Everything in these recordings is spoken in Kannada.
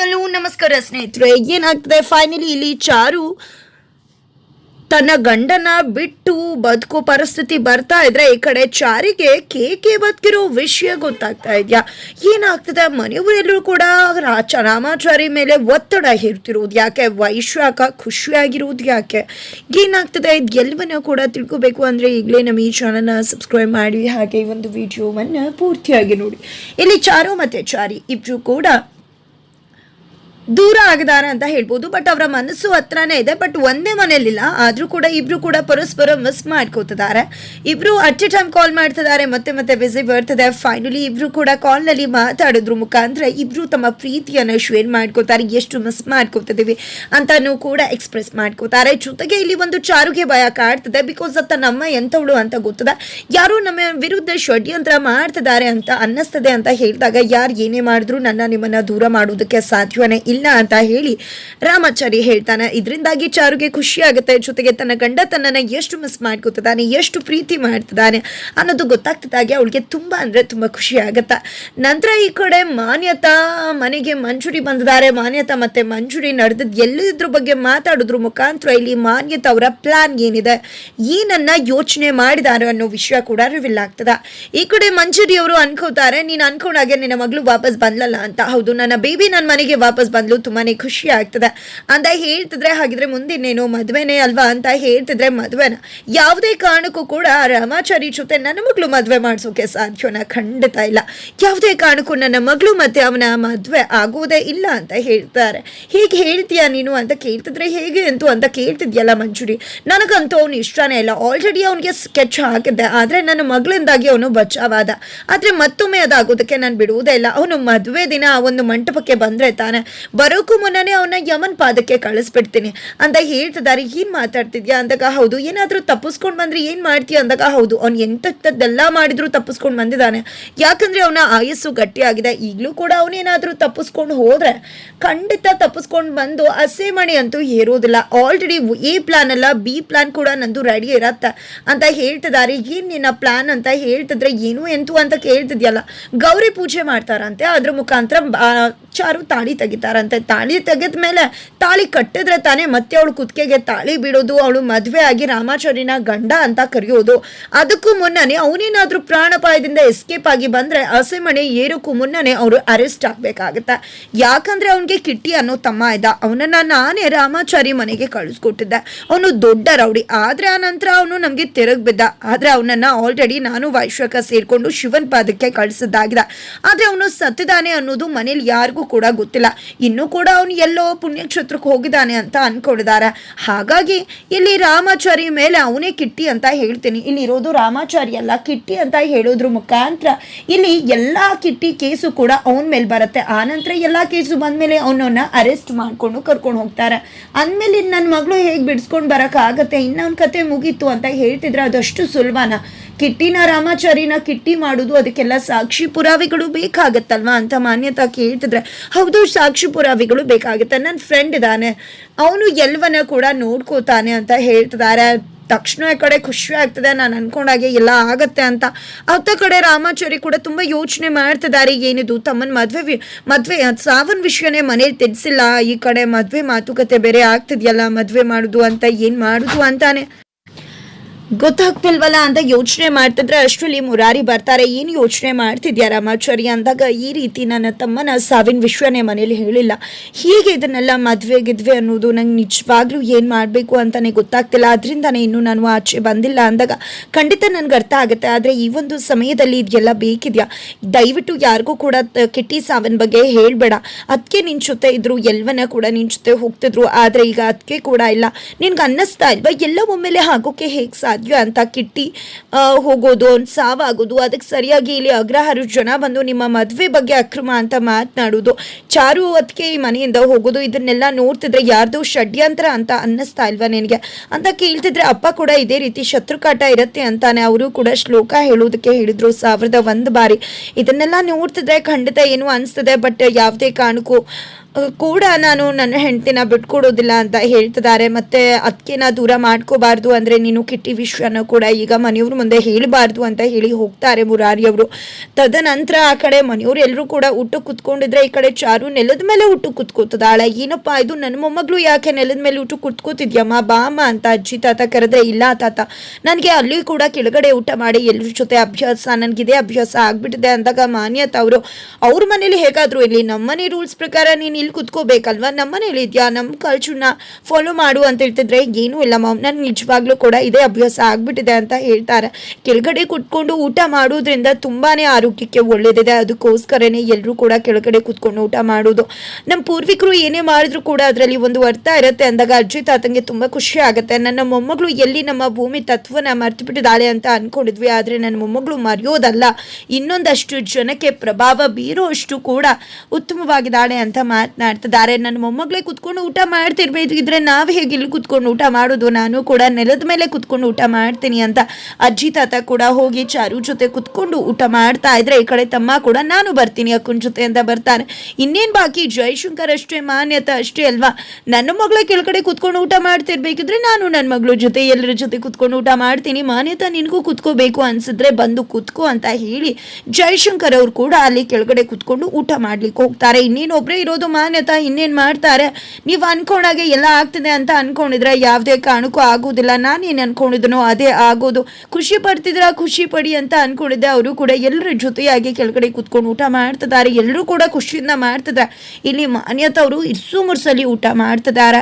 ಹಲೋ ನಮಸ್ಕಾರ ಸ್ನೇಹಿತರೆ, ಏನಾಗ್ತದೆ? ಫೈನಲಿ ಇಲ್ಲಿ ಚಾರು ತನ್ನ ಗಂಡನ ಬಿಟ್ಟು ಬದುಕೋ ಪರಿಸ್ಥಿತಿ ಬರ್ತಾ ಇದ್ರೆ ಈ ಕಡೆ ಚಾರಿಗೆ ಕೇಕೆ ಬದುಕಿರೋ ವಿಷಯ ಗೊತ್ತಾಗ್ತಾ ಇದೆಯಾ? ಏನಾಗ್ತದೆ? ಮನೆಯವರೆಲ್ಲರೂ ಕೂಡ ರಾಮಾಚಾರಿ ಮೇಲೆ ಒತ್ತಡ ಹೇರ್ತಿರೋದು ಯಾಕೆ? ವೈಶಾಖ ಖುಷಿಯಾಗಿರೋದು ಯಾಕೆ? ಏನಾಗ್ತದೆ? ಇದು ಎಲ್ಲವನ್ನ ಕೂಡ ತಿಳ್ಕೊಬೇಕು ಅಂದರೆ ಈಗಲೇ ನಮ್ಮ ಈ ಚಾನಲ್ನ ಸಬ್ಸ್ಕ್ರೈಬ್ ಮಾಡಿ, ಹಾಗೆ ಈ ಒಂದು ವಿಡಿಯೋವನ್ನು ಪೂರ್ತಿಯಾಗಿ ನೋಡಿ. ಇಲ್ಲಿ ಚಾರು ಮತ್ತು ಚಾರಿ ಇಬ್ಬರು ಕೂಡ ದೂರ ಆಗದಾರ ಅಂತ ಹೇಳ್ಬೋದು ಬಟ್ ಅವರ ಮನಸ್ಸು ಹತ್ರನೇ ಇದೆ ಬಟ್ ಒಂದೇ ಮನೆಯಲ್ಲಿಲ್ಲ, ಆದರೂ ಕೂಡ ಇಬ್ರು ಕೂಡ ಪರಸ್ಪರ ಮಿಸ್ ಮಾಡ್ಕೋತಿದ್ದಾರೆ. ಇಬ್ರು ಅಟ್ ಎ ಟೈಮ್ ಕಾಲ್ ಮಾಡ್ತಿದ್ದಾರೆ, ಮತ್ತೆ ಮತ್ತೆ ಬಿಸಿ ಬರ್ತದೆ. ಫೈನಲಿ ಇಬ್ರು ಕೂಡ ಕಾಲ್ನಲ್ಲಿ ಮಾತಾಡಿದ್ರು. ಮುಖಾಂತರ ಇಬ್ರು ತಮ್ಮ ಪ್ರೀತಿಯನ್ನು ಶೇರ್ ಮಾಡ್ಕೋತಾರೆ. ಎಷ್ಟು ಮಿಸ್ ಮಾಡ್ಕೋತಿದ್ದೀವಿ ಅಂತಾನು ಕೂಡ ಎಕ್ಸ್ಪ್ರೆಸ್ ಮಾಡ್ಕೋತಾರೆ. ಜೊತೆಗೆ ಇಲ್ಲಿ ಒಂದು ಚಾರುಗೆ ಭಯ ಕಾಡ್ತದೆ. ಬಿಕಾಸ್ ಅತ್ತ ನಮ್ಮ ಎಂಥವಳು ಅಂತ ಗೊತ್ತದೆ? ಯಾರು ನಮ್ಮ ವಿರುದ್ಧ ಷಡ್ಯಂತ್ರ ಮಾಡ್ತಿದ್ದಾರೆ ಅಂತ ಅನ್ನಿಸ್ತದೆ ಅಂತ ಹೇಳಿದಾಗ, ಯಾರು ಏನೇ ಮಾಡಿದ್ರು ನನ್ನ ನಿಮ್ಮನ್ನ ದೂರ ಮಾಡೋದಕ್ಕೆ ಸಾಧ್ಯವೇ ಇಲ್ಲ ಅಂತ ಹೇಳಿ ರಾಮಾಚಾರಿ ಹೇಳ್ತಾನೆ. ಇದರಿಂದಾಗಿ ಚಾರುಗೆ ಖುಷಿ ಆಗುತ್ತೆ ಜೊತೆಗೆ ತನ್ನ ಗಂಡ ತನ್ನನ್ನ ಎಷ್ಟು ಮಿಸ್ ಮಾಡ್ಕೊತಿದ್ದಾನೆ, ಎಷ್ಟು ಪ್ರೀತಿ ಮಾಡ್ತಿದ್ದಾನೆ ಅನ್ನೋದು ಗೊತ್ತಾಗ್ತಿದ್ದಾಗೆ ಅವಳಿಗೆ ತುಂಬ ಅಂದ್ರೆ ತುಂಬಾ ಖುಷಿ ಆಗುತ್ತೆ. ನಂತರ ಈ ಕಡೆ ಮಾನ್ಯತಾ ಮನೆಗೆ ಮಂಜುರಿ ಬಂದಿದ್ದಾರೆ. ಮಾನ್ಯತಾ ಮತ್ತೆ ಮಂಜುರಿ ನಡೆದದ್ದು ಎಲ್ಲದ್ರ ಬಗ್ಗೆ ಮಾತಾಡಿದ್ರು ಮುಖಾಂತರ ಇಲ್ಲಿ ಮಾನ್ಯತಾ ಅವರ ಪ್ಲಾನ್ ಏನಿದೆ? ಏನನ್ನ ಯೋಚನೆ ಮಾಡಿದ್ದಾರೆ ಅನ್ನೋ ವಿಷಯ ಕೂಡ ರಿವಿಲ್ ಆಗ್ತದೆ ಈ ಕಡೆ ಮಂಜುರಿ ಅವರು ಅನ್ಕೋತಾರೆ, ನೀನು ಅನ್ಕೊಂಡಾಗೆ ನಿನ್ನ ಮಗಳು ವಾಪಸ್ ಬಂದಲ್ಲ ಅಂತ. ಹೌದು, ನನ್ನ ಬೇಬಿ ನನ್ನ ಮನೆಗೆ ವಾಪಸ್ ಬಂದ್ಲು ತುಂಬಾನೇ ಖುಷಿ ಆಗ್ತದೆ. ಅಂತ ಹೇಳ್ತಿದ್ರೆ ಹಾಗಿದ್ರೆ ಮುಂದಿನೇನು ಮದ್ವೆನೇ ಅಲ್ವಾ ಅಂತ ಹೇಳ್ತಿದ್ರೆ ಮದ್ವೆನ. ಯಾವುದೇ ಕಾರಣಕ್ಕೂ ಕೂಡ ರಾಮಾಚಾರಿ ಜೊತೆ ನನ್ನ ಮಗಳು ಮದ್ವೆ ಮಾಡಿಸೋಕೆ ಸಾಧ್ಯನ? ಖಂಡಿತ ಇಲ್ಲ. ಯಾವುದೇ ಕಾರಣಕ್ಕೂ ನನ್ನ ಮಗಳು ಮತ್ತೆ ಅವನ ಮದ್ವೆ ಆಗುವುದೇ ಇಲ್ಲ ಅಂತ ಹೇಳ್ತಾರೆ. ಹೀಗೆ ಹೇಳ್ತೀಯಾ ನೀನು ಅಂತ ಕೇಳ್ತಿದ್ರೆ ಹೇಗೆ ಅಂತು ಅಂತ ಕೇಳ್ತಿದ್ಯಲ್ಲ ಮಂಜುರಿ. ನನಗಂತೂ ಅವನು ಇಷ್ಟನೇ ಇಲ್ಲ. ಆಲ್ರೆಡಿ ಅವನಿಗೆ ಸ್ಕೆಚ್ ಹಾಕಿದ್ದೆ. ಆದರೆ ನನ್ನ ಮಗಳಿಂದಾಗಿ ಅವನು ಬಚಾವಾದ. ಆದರೆ ಮತ್ತೊಮ್ಮೆ ಅದಾಗೋದಕ್ಕೆ ನಾನು ಬಿಡುವುದೇ ಇಲ್ಲ. ಅವನು ಮದುವೆ ದಿನ ಆ ಒಂದು ಮಂಟಪಕ್ಕೆ ಬಂದರೆ ತಾನೆ. ಬರೋಕ್ಕೂ ಮುನ್ನನೇ ಅವನ್ನ ಯಮನ್ ಪಾದಕ್ಕೆ ಕಳಿಸ್ಬಿಡ್ತೀನಿ. ಅಂತ ಹೇಳ್ತಿದ್ದಾರೆ, ಏನು ಮಾತಾಡ್ತಿದ್ಯಾ? ಅಂದಾಗ, ಹೌದು, ಏನಾದರೂ ತಪ್ಪಿಸ್ಕೊಂಡು ಬಂದ್ರೆ ಏನು ಮಾಡ್ತೀಯ? ಅಂದಾಗ, ಹೌದು, ಅವ್ನು ಎಂಥದ್ದೆಲ್ಲ ಮಾಡಿದ್ರು ತಪ್ಪಿಸ್ಕೊಂಡು ಬಂದಿದ್ದಾನೆ. ಯಾಕಂದ್ರೆ ಅವನ ಆಯಸ್ಸು ಗಟ್ಟಿಯಾಗಿದೆ ಈಗಲೂ ಕೂಡ ಅವನೇನಾದರೂ ತಪ್ಪಿಸ್ಕೊಂಡು ಹೋದ್ರೆ ಖಂಡಿತ ತಪ್ಪಿಸ್ಕೊಂಡು ಬಂದು ಹಸೆ ಮಣಿ ಅಂತೂ ಹೇರೋದಿಲ್ಲ. ಆಲ್ರೆಡಿ ಎ ಪ್ಲಾನ್ ಅಲ್ಲ ಬಿ ಪ್ಲಾನ್ ಕೂಡ ನಂದು ರೆಡಿ ಇರತ್ತೆ. ಅಂತ ಹೇಳ್ತಿದ್ದಾರೆ. ಏನು ನಿನ್ನ ಪ್ಲಾನ್ ಅಂತ ಹೇಳ್ತಿದ್ರೆ, ಏನು, ಎಂತು? ಅಂತ ಕೇಳ್ತಿದ್ಯಲ್ಲ. ಗೌರಿ ಪೂಜೆ ಮಾಡ್ತಾರಂತೆ. ಅದ್ರ ಮುಖಾಂತರ ಚಾರು ತಾಳಿ ತೆಗಿತಾರಂತೆ ತಾಳಿ ತೆಗೆದ ಮೇಲೆ ತಾಳಿ ಕಟ್ಟಿದ್ರೆ ತಾನೇ ಮತ್ತೆ ಅವಳು ಕುತ್ತಿಗೆಗೆ ತಾಳಿ ಬಿಡೋದು, ಅವಳು ಮದುವೆ ಆಗಿ ರಾಮಾಚಾರಿನ ಗಂಡ ಅಂತ ಕರೆಯೋದು. ಅದಕ್ಕೂ ಮುನ್ನನೇ ಅವನೇನಾದ್ರೂ ಪ್ರಾಣಪಾಯದಿಂದ ಎಸ್ಕೇಪ್ ಆಗಿ ಬಂದ್ರೆ ಹಸೆಮಣೆ ಏರೋಕ್ಕೂ ಮುನ್ನನೇ ಅವರು ಅರೆಸ್ಟ್ ಆಗ್ಬೇಕಾಗತ್ತೆ. ಯಾಕಂದ್ರೆ ಅವನಿಗೆ ಕಿಟ್ಟಿ ಅನ್ನೋ ತಮ್ಮ ಇದ್ದ ಅವನನ್ನ ನಾನೇ ರಾಮಾಚಾರಿ ಮನೆಗೆ ಕಳಿಸ್ಕೊಟ್ಟಿದ್ದೆ. ಅವನು ದೊಡ್ಡ ರೌಡಿ. ಆದ್ರೆ ಆ ನಂತರ ಅವನು ನಮಗೆ ತಿರುಗ್ ಬಿದ್ದ. ಆದ್ರೆ ಅವನನ್ನ ಆಲ್ರೆಡಿ ನಾನು ವೈಶ್ವಕ ಸೇರಿಕೊಂಡು ಶಿವನ್ ಪಾದಕ್ಕೆ ಕಳಿಸಿದ್ದಾಗಿದೆ. ಆದ್ರೆ ಅವನು ಸತ್ತಿದ್ದಾನೆ ಅನ್ನೋದು ಮನೇಲಿ ಯಾರಿಗೂ ಕೂಡ ಗೊತ್ತಿಲ್ಲ. ಇನ್ನೂ ಕೂಡ ಅವನು ಎಲ್ಲೋ ಪುಣ್ಯಕ್ಷೇತ್ರಕ್ಕೆ ಹೋಗಿದ್ದಾನೆ ಅಂತ ಅನ್ಕೊಂಡಿದ್ದಾರೆ. ಹಾಗಾಗಿ ಇಲ್ಲಿ ರಾಮಾಚಾರಿ ಮೇಲೆ ಅವನೇ ಕಿಟ್ಟಿ ಅಂತ ಹೇಳ್ತೀನಿ. ಇಲ್ಲಿ ಇರೋದು ರಾಮಾಚಾರಿ ಅಲ್ಲ, ಕಿಟ್ಟಿ ಅಂತ ಹೇಳೋದ್ರ ಮುಖಾಂತರ ಇಲ್ಲಿ ಎಲ್ಲ ಕಿಟ್ಟಿ ಕೇಸು ಕೂಡ ಅವನ ಮೇಲೆ ಬರುತ್ತೆ. ಆನಂತರ ಎಲ್ಲ ಕೇಸು ಬಂದಮೇಲೆ ಅವನನ್ನ ಅರೆಸ್ಟ್ ಮಾಡಿಕೊಂಡು ಕರ್ಕೊಂಡು ಹೋಗ್ತಾರೆ. ಅಂದಮೇಲೆ ನನ್ನ ಮಗಳು ಹೇಗೆ ಬಿಡಿಸ್ಕೊಂಡು ಬರೋಕ್ಕಾಗತ್ತೆ ಇನ್ನೊಂದು ಕತೆ ಮುಗೀತು ಅಂತ ಹೇಳ್ತಿದ್ರೆ ಅದಷ್ಟು ಸುಲಭನ? ಕಿಟ್ಟಿನ ರಾಮಾಚಾರಿನ ಕಿಟ್ಟಿ ಮಾಡೋದು, ಅದಕ್ಕೆಲ್ಲ ಸಾಕ್ಷಿ ಪುರಾವೆಗಳು ಬೇಕಾಗತ್ತಲ್ವಾ ಅಂತ ಮಾನ್ಯತಾ ಕೇಳ್ತಿದ್ರೆ. ಹೌದು, ಸಾಕ್ಷಿ ಪುರಾವೆಗಳು ಬೇಕಾಗುತ್ತೆ. ನನ್ನ ಫ್ರೆಂಡ್ ಇದ್ದಾನೆ ಅವನು ಎಲ್ಲವನ್ನ ಕೂಡ ನೋಡ್ಕೋತಾನೆ ಅಂತ ಹೇಳ್ತಿದ್ದಾರೆ ತಕ್ಷಣ ಈ ಕಡೆ ಖುಷಿ ಆಗ್ತದೆ. ನಾನು ಅನ್ಕೊಂಡಾಗೆ ಎಲ್ಲ ಆಗತ್ತೆ ಅಂತ. ಅವತ್ತ ಕಡೆ ರಾಮಾಚಾರಿ ಕೂಡ ತುಂಬ ಯೋಚನೆ ಮಾಡ್ತಿದ್ದಾರೆ ಏನಿದು? ತಮ್ಮನ ಮದುವೆ ಮದ್ವೆ ಸಾವನ್ ವಿಷಯನೇ ಮನೇಲಿ ತಿಳಿಸಿಲ್ಲ ಈ ಕಡೆ ಮದುವೆ ಮಾತುಕತೆ ಬೇರೆ ಆಗ್ತಿದೆಯಲ್ಲ, ಮದುವೆ ಮಾಡೋದು ಅಂತ ಏನು ಮಾಡೋದು ಅಂತಾನೆ. ಗೊತ್ತಾಗ್ತಿಲ್ವಲ್ಲ ಅಂತ ಯೋಚನೆ ಮಾಡ್ತಿದ್ರೆ ಅಷ್ಟರಲ್ಲಿ ಮುರಾರಿ ಬರ್ತಾರೆ. ಏನು ಯೋಚನೆ ಮಾಡ್ತಿದ್ಯಾ ರಾಮಾಚಾರಿ ಅಂದಾಗ ಈ ರೀತಿ ನನ್ನ ತಮ್ಮನ ಸಾವಿನ ವಿಶ್ವನೇ ಮನೇಲಿ ಹೇಳಿಲ್ಲ. ಹೀಗೆ ಇದನ್ನೆಲ್ಲ ಮದುವೆ ಗಿದ್ವೆ ಅನ್ನೋದು ನಂಗೆ ನಿಜವಾಗ್ಲೂ ಏನು ಮಾಡಬೇಕು ಅಂತಲೇ ಗೊತ್ತಾಗ್ತಿಲ್ಲ. ಅದರಿಂದನೇ ಇನ್ನೂ ನಾನು ಆಚೆ ಬಂದಿಲ್ಲ ಅಂದಾಗ ಖಂಡಿತ ನನಗೆ ಅರ್ಥ ಆಗುತ್ತೆ. ಆದರೆ ಈ ಒಂದು ಸಮಯದಲ್ಲಿ ಇದೆಲ್ಲ ಬೇಕಿದೆಯಾ? ದಯವಿಟ್ಟು ಯಾರಿಗೂ ಕೂಡ ಕಿಟ್ಟಿ ಸಾವಿನ ಬಗ್ಗೆ ಹೇಳಬೇಡ. ಅದಕ್ಕೆ ನಿನ್ನ ಜೊತೆ ಇದ್ರು ಎಲ್ಲವನ್ನ ಕೂಡ ಜೊತೆ ಹೋಗ್ತಿದ್ರು. ಆದರೆ ಈಗ ಅದಕ್ಕೆ ಕೂಡ ಇಲ್ಲ. ನಿನ್ಗೆ ಅನ್ನಿಸ್ತಾ ಇಲ್ವಾ? ಎಲ್ಲ ಒಮ್ಮೆಲೆ ಹಾಕೋಕ್ಕೆ ಹೇಗೆ ಸಾಧ್ಯ? ಅಂತ ಕಿಟ್ಟಿ ಹೋಗೋದು ಒಂದು ಸಾವಾಗೋದು. ಅದಕ್ಕೆ ಸರಿಯಾಗಿ ಇಲ್ಲಿ ಅಗ್ರಹಾರು ಜನ ಬಂದು ನಿಮ್ಮ ಮದುವೆ ಬಗ್ಗೆ ಅಕ್ರಮ ಅಂತ ಮಾತನಾಡೋದು. ಚಾರು ಅದಕ್ಕೆ ಈ ಮನೆಯಿಂದ ಹೋಗೋದು, ಇದನ್ನೆಲ್ಲ ನೋಡ್ತಿದ್ರೆ ಯಾರ್ದೋ ಷಡ್ಯಂತ್ರ ಅಂತ ಅನ್ನಿಸ್ತಾ ಇಲ್ವಾ ನಿನಗೆ? ಅಂತ ಕೇಳ್ತಿದ್ರೆ ಅಪ್ಪ ಕೂಡ ಇದೇ ರೀತಿ ಶತ್ರುಕಾಟ ಇರುತ್ತೆ ಅಂತಾನೆ ಅವರು ಕೂಡ ಶ್ಲೋಕ ಹೇಳೋದಕ್ಕೆ ಹೇಳಿದ್ರು ಸಾವಿರದ ಒಂದು ಬಾರಿ. ಇದನ್ನೆಲ್ಲ ನೋಡ್ತಿದ್ರೆ ಖಂಡಿತ ಏನು ಅನಿಸ್ತದೆ, ಬಟ್ ಯಾವುದೇ ಕಾರಣಕ್ಕೂ ಕೂಡ ನಾನು ನನ್ನ ಹೆಂಡತಿನ ಬಿಟ್ಕೊಡೋದಿಲ್ಲ ಅಂತ ಹೇಳ್ತಿದ್ದಾರೆ. ಮತ್ತೆ ಅದಕ್ಕೆನ ದೂರ ಮಾಡ್ಕೋಬಾರ್ದು ಅಂದರೆ ನೀನು ಕಿಟ್ಟಿ ವಿಷಯನ ಕೂಡ ಈಗ ಮನೆಯವ್ರ ಮುಂದೆ ಹೇಳಬಾರ್ದು ಅಂತ ಹೇಳಿ ಹೋಗ್ತಾರೆ ಮುರಾರಿಯವರು ತದನಂತರ ಆ ಕಡೆ ಮನೆಯವ್ರು ಎಲ್ಲರೂ ಕೂಡ ಊಟಕ್ಕೆ ಕುತ್ಕೊಂಡಿದ್ರೆ ಈ ಕಡೆ ಚಾರು ನೆಲದ ಮೇಲೆ ಊಟಕ್ಕೆ ಕುತ್ಕೋತದಾಳ ಏನಪ್ಪ ಇದು? ನನ್ನ ಮೊಮ್ಮಗಳು ಯಾಕೆ ನೆಲದ ಮೇಲೆ ಊಟ ಕುತ್ಕೋತಿದ್ಯಮ್ಮ? ಬಾಮ್ಮ ಅಂತ ಅಜ್ಜಿ ತಾತ ಕರೆದ್ರೆ, ಇಲ್ಲ ತಾತ, ನನಗೆ ಅಲ್ಲಿ ಕೂಡ ಕೆಳಗಡೆ ಊಟ ಮಾಡಿ ಎಲ್ಲರ ಜೊತೆ ಅಭ್ಯಾಸ, ನನಗಿದೆ ಅಭ್ಯಾಸ ಆಗ್ಬಿಟ್ಟಿದೆ ಅಂದಾಗ ಮಾನ್ಯತ ಅವರು, ಅವ್ರ ಮನೇಲಿ ಹೇಗಾದರೂ ಇಲ್ಲಿ ನಮ್ಮನೆ ರೂಲ್ಸ್ ಪ್ರಕಾರ ನೀನು ಇಲ್ಲಿ ಕುತ್ಕೋಬೇಕಲ್ವಾ? ನಮ್ಮನೇಲಿ ಇದೆಯಾ? ನಮ್ಮ ಕಲ್ಚರ್ನ ಫಾಲೋ ಮಾಡು ಅಂತ ಹೇಳ್ತಿದ್ರೆ ಏನೂ ಇಲ್ಲ ಮಾಮ್. ನನ್ಗೆ ನಿಜವಾಗ್ಲೂ ಕೂಡ ಇದೇ ಅಭ್ಯಾಸ ಆಗಿಬಿಟ್ಟಿದೆ ಅಂತ ಹೇಳ್ತಾರೆ. ಕೆಳಗಡೆ ಕುತ್ಕೊಂಡು ಊಟ ಮಾಡೋದ್ರಿಂದ ತುಂಬಾನೇ ಆರೋಗ್ಯಕ್ಕೆ ಒಳ್ಳೇದಿದೆ. ಅದಕ್ಕೋಸ್ಕರನೇ ಎಲ್ಲರೂ ಕೂಡ ಕೆಳಗಡೆ ಕುತ್ಕೊಂಡು ಊಟ ಮಾಡೋದು. ನಮ್ಮ ಪೂರ್ವಿಕರು ಏನೇ ಮಾಡಿದ್ರು ಕೂಡ ಅದರಲ್ಲಿ ಒಂದು ಅರ್ಥ ಇರುತ್ತೆ ಅಂದಾಗ ಅಜ್ಜಿ ತಾತಂಗೆ ತುಂಬ ಖುಷಿ ಆಗುತ್ತೆ. ನನ್ನ ಮೊಮ್ಮಗಳು ಎಲ್ಲಿ ನಮ್ಮ ಭೂಮಿ ತತ್ವನ ಮರ್ತು ಬಿಟ್ಟಿದ್ದಾಳೆ ಅಂತ ಅಂದ್ಕೊಂಡಿದ್ವಿ ಆದರೆ ನನ್ನ ಮೊಮ್ಮಗಳು ಮರೆಯೋದಲ್ಲ. ಇನ್ನೊಂದಷ್ಟು ಜನಕ್ಕೆ ಪ್ರಭಾವ ಬೀರೋ ಅಷ್ಟು ಕೂಡ ಉತ್ತಮವಾಗಿದ್ದಾಳೆ ಅಂತ ಮಾತನಾಡ್ತಿದ್ದಾರೆ. ನನ್ನ ಮೊಮ್ಮಗಳೇ ಕುತ್ಕೊಂಡು ಊಟ ಮಾಡ್ತಿರ್ಬೇಕಿದ್ರೆ ನಾವು ಹೇಗೆ ಇಲ್ಲಿ ಕುತ್ಕೊಂಡು ಊಟ ಮಾಡೋದು? ನಾನು ಕೂಡ ನೆಲದ ಮೇಲೆ ಕುತ್ಕೊಂಡು ಊಟ ಮಾಡ್ತೀನಿ ಅಂತ ಅಜ್ಜಿ, ತಾತ ಕೂಡ ಹೋಗಿ ಚಾರು ಜೊತೆ ಕುತ್ಕೊಂಡು ಊಟ ಮಾಡ್ತಾ ಇದ್ರೆ ಈ ಕಡೆ ತಮ್ಮ ಕೂಡ ನಾನು ಬರ್ತೀನಿ, ಅಕ್ಕನ ಜೊತೆ ಅಂತ ಬರ್ತಾರೆ. ಇನ್ನೇನು ಬಾಕಿ? ಜಯಶಂಕರ್ ಅಷ್ಟೇ ಮಾನ್ಯತೆ ಅಷ್ಟೇ ಅಲ್ವಾ? ನನ್ನ ಮಗಳ ಕೆಳಗಡೆ ಕುತ್ಕೊಂಡು ಊಟ ಮಾಡ್ತಿರ್ಬೇಕಿದ್ರೆ ನಾನು ನನ್ನ ಮಗಳ ಜೊತೆ, ಎಲ್ಲರ ಜೊತೆ ಕುತ್ಕೊಂಡು ಊಟ ಮಾಡ್ತೀನಿ. ಮಾನ್ಯತಾ ನಿನಗೂ ಕುತ್ಕೋಬೇಕು ಅನ್ಸಿದ್ರೆ ಬಂದು ಕುತ್ಕೋ ಅಂತ ಹೇಳಿ ಜಯಶಂಕರ್ ಅವ್ರು ಕೂಡ ಅಲ್ಲಿ ಕೆಳಗಡೆ ಕುತ್ಕೊಂಡು ಊಟ ಮಾಡ್ಲಿಕ್ಕೆ ಹೋಗ್ತಾರೆ. ಇನ್ನೇನು ಒಬ್ಬರೇ ಇರೋದು ಮಾನ್ಯತಾ ಇನ್ನೇನು ಮಾಡ್ತಾರೆ? ನೀವು ಅನ್ಕೊಂಡಾಗೆ ಎಲ್ಲ ಆಗ್ತಿದೆ ಅಂತ ಅನ್ಕೊಂಡಿದ್ರೆ ಯಾವುದೇ ಕಾರಣಕ್ಕೂ ಆಗೋದಿಲ್ಲ ನಾನೇನು ಅನ್ಕೊಂಡಿದ್ದನೋ ಅದೇ ಆಗೋದು. ಖುಷಿ ಪಡ್ತಿದ್ರೆ ಖುಷಿ ಪಡಿ ಅಂತ ಅನ್ಕೊಂಡಿದ್ದೆ. ಅವರು ಕೂಡ ಎಲ್ಲರ ಜೊತೆಯಾಗಿ ಕೆಳಗಡೆ ಕೂತ್ಕೊಂಡು ಊಟ ಮಾಡ್ತಿದ್ದಾರೆ. ಎಲ್ಲರೂ ಕೂಡ ಖುಷಿಯಿಂದ ಮಾಡ್ತಿದ್ದಾರೆ. ಇಲ್ಲಿ ಮಾನ್ಯತಾ ಅವರು ಇರ್ಸು ಮುರ್ಸಲಿ ಊಟ ಮಾಡ್ತಿದ್ದಾರೆ.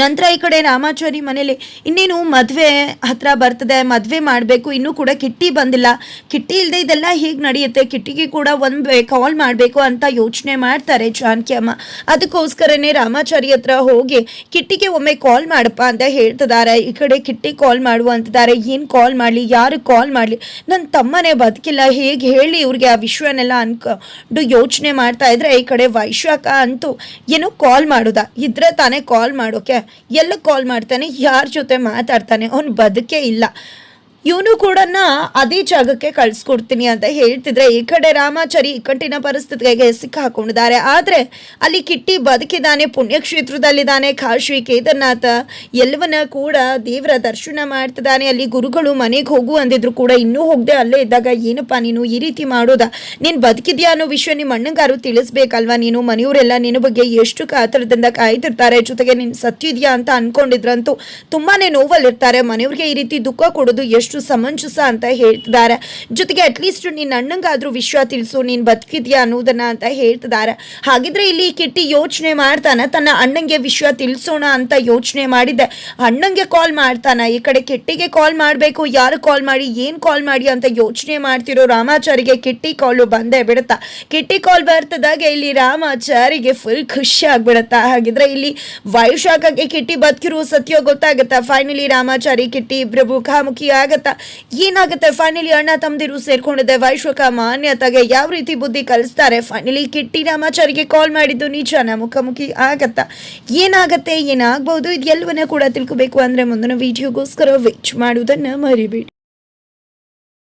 ನಂತರ ಈ ಕಡೆ ರಾಮಾಚಾರಿ ಮನೇಲಿ ಇನ್ನೇನು ಮದುವೆ ಹತ್ರ ಬರ್ತದೆ, ಮದುವೆ ಮಾಡಬೇಕು, ಇನ್ನೂ ಕೂಡ ಕಿಟ್ಟಿ ಬಂದಿಲ್ಲ. ಕಿಟ್ಟಿ ಇಲ್ಲದೆ ಇದೆಲ್ಲ ಹೇಗೆ ನಡೆಯುತ್ತೆ? ಕಿಟ್ಟಿಗೆ ಕೂಡ ಒಂದು ಕಾಲ್ ಮಾಡಬೇಕು ಅಂತ ಯೋಚನೆ ಮಾಡ್ತಾರೆ ಜಾನಕಿ ಅಮ್ಮ. ಅದಕ್ಕೋಸ್ಕರನೇ ರಾಮಾಚಾರಿ ಹತ್ರ ಹೋಗಿ ಕಿಟ್ಟಿಗೆ ಒಮ್ಮೆ ಕಾಲ್ ಮಾಡಪ್ಪ ಅಂತ ಹೇಳ್ತಿದ್ದಾರೆ. ಈ ಕಡೆ ಕಿಟ್ಟಿ ಕಾಲ್ ಮಾಡು ಅಂತಿದ್ದಾರೆ. ಏನು ಕಾಲ್ ಮಾಡಲಿ? ಯಾರು ಕಾಲ್ ಮಾಡಲಿ? ನನ್ನ ತಮ್ಮನೇ ಬದುಕಿಲ್ಲ. ಹೇಗೆ ಹೇಳಿ ಇವ್ರಿಗೆ ಆ ವಿಶ್ವನೆಲ್ಲ ಅನ್ಕೊಂಡು ಯೋಚನೆ ಮಾಡ್ತಾ ಇದ್ರೆ ಈ ಕಡೆ ವೈಶಾಖ ಅಂತೂ ಏನೋ ಕಾಲ್ ಮಾಡೋದಾ. ಇದ್ರೆ ತಾನೇ ಕಾಲ್ ಮಾಡೋಕೆ ಎಲ್ಲ ಕಾಲ್ ಮಾಡ್ತಾನೆ ಯಾರ ಜೊತೆ ಮಾತಾಡ್ತಾನೆ ಅವ್ನು ಬದುಕೇ ಇಲ್ಲ. ಇವನು ಕೂಡ ಅದೇ ಜಾಗಕ್ಕೆ ಕಳ್ಸಿಕೊಡ್ತೀನಿ ಅಂತ ಹೇಳ್ತಿದ್ರೆ ಈ ಕಡೆ ರಾಮಾಚಾರಿ ಇಕ್ಕಟ್ಟಿನ ಪರಿಸ್ಥಿತಿಗೆ ಸಿಕ್ಕಾಕೊಂಡಿದ್ದಾರೆ. ಆದರೆ ಅಲ್ಲಿ ಕಿಟ್ಟಿ ಬದುಕಿದ್ದಾನೆ, ಪುಣ್ಯಕ್ಷೇತ್ರದಲ್ಲಿದ್ದಾನೆ, ಕಾಶಿ ಕೇದಾರ್ನಾಥ, ಎಲ್ಲವನ್ನ ಕೂಡ ದೇವರ ದರ್ಶನ ಮಾಡ್ತಿದ್ದಾನೆ. ಅಲ್ಲಿ ಗುರುಗಳು ಮನೆಗೆ ಹೋಗು ಅಂದಿದ್ರು ಕೂಡ ಇನ್ನೂ ಹೋಗದೆ ಅಲ್ಲೇ ಇದ್ದಾಗ, ಏನಪ್ಪ ನೀನು ಈ ರೀತಿ ಮಾಡೋದ? ನೀನು ಬದುಕಿದ್ಯಾ ಅನ್ನೋ ವಿಷಯ ನಿಮ್ಮ ಅಣ್ಣಂಗಾರು ತಿಳಿಸ್ಬೇಕಲ್ವಾ? ನೀನು ಮನೆಯವರೆಲ್ಲ ನಿನ್ನ ಬಗ್ಗೆ ಎಷ್ಟು ಕಾತರದಿಂದ ಕಾಯ್ತಿರ್ತಾರೆ? ಜೊತೆಗೆ ನೀನು ಇದೆಯಾ ಅಂತ ಅನ್ಕೊಂಡಿದ್ರಂತೂ ತುಂಬಾನೇ ನೋವಲ್ಲಿರ್ತಾರೆ. ಮನೆಯವ್ರಿಗೆ ಈ ರೀತಿ ದುಃಖ ಕೊಡೋದು ಎಷ್ಟು ಸಮಂಜಸ ಅಂತ ಹೇಳ್ತಿದ್ದಾರೆ. ಜೊತೆಗೆ ಅಟ್ಲೀಸ್ಟ್ ನಿನ್ನ ಅಣ್ಣಂಗಾದ್ರೂ ವಿಷಯ ತಿಳಿಸು, ನೀನು ಬದುಕಿದ್ಯಾ ಅನ್ನೋದನ್ನ ಅಂತ ಹೇಳ್ತಿದ್ದಾರೆ. ಹಾಗಿದ್ರೆ ಇಲ್ಲಿ ಕಿಟ್ಟಿ ಯೋಚನೆ ಮಾಡ್ತಾನೆ, ತನ್ನ ಅಣ್ಣಂಗೆ ವಿಷಯ ತಿಳಿಸೋಣ ಅಂತ ಯೋಚನೆ ಮಾಡಿದ್ದೆ ಅಣ್ಣಂಗೆ ಕಾಲ್ ಮಾಡ್ತಾನ, ಈ ಕಡೆ ಕಿಟ್ಟಿಗೆ ಕಾಲ್ ಮಾಡಬೇಕು, ಯಾರು ಕಾಲ್ ಮಾಡಿ, ಏನು ಕಾಲ್ ಮಾಡಿ ಅಂತ ಯೋಚನೆ ಮಾಡ್ತಿರೋ ರಾಮಾಚಾರಿಗೆ ಕಿಟ್ಟಿ ಕಾಲು ಬಂದೇ ಬಿಡುತ್ತಾ. ಕಿಟ್ಟಿ ಕಾಲ್ ಬರ್ತದಾಗ ಇಲ್ಲಿ ರಾಮಾಚಾರಿಗೆ ಫುಲ್ ಖುಷಿ ಆಗ್ಬಿಡುತ್ತಾ. ಹಾಗಿದ್ರೆ ಇಲ್ಲಿ ವಾಯುಶಾಖಕ್ಕೆ ಕಿಟ್ಟಿ ಬದುಕಿರೋ ಸತ್ಯ ಗೊತ್ತಾಗುತ್ತಾ. ಫೈನಲಿ ರಾಮಾಚಾರಿ, ಕಿಟ್ಟಿ ಇಬ್ಬರು ಮುಖಾಮುಖಿ ಆಗತ್ತಾ. ಏನಾಗುತ್ತೆ? ಫೈನಲಿ ಅಣ್ಣ ತಮ್ಮದಿರು ಸೇರ್ಕೊಂಡಿದೆ. ವೈಶ್ವಕ ಮಾನ್ಯತೆಗೆ ಯಾವ ರೀತಿ ಬುದ್ಧಿ ಕಲಿಸ್ತಾರೆ? ಫೈನಲಿ ಕಿಟ್ಟಿ ರಾಮಾಚಾರಿಗೆ ಕಾಲ್ ಮಾಡಿದ್ದು ನಿಜನ? ಮುಖಾಮುಖಿ ಆಗತ್ತಾ. ಏನಾಗತ್ತೆ? ಏನಾಗ್ಬಹುದು ಇದೆಲ್ಲವನ್ನ ಕೂಡ ತಿಳ್ಕೊಬೇಕು ಅಂದ್ರೆ ಮುಂದಿನ ವಿಡಿಯೋಗೋಸ್ಕರ ವೇಚ್ ಮಾಡುವುದನ್ನ ಮರಿಬೇಡಿ.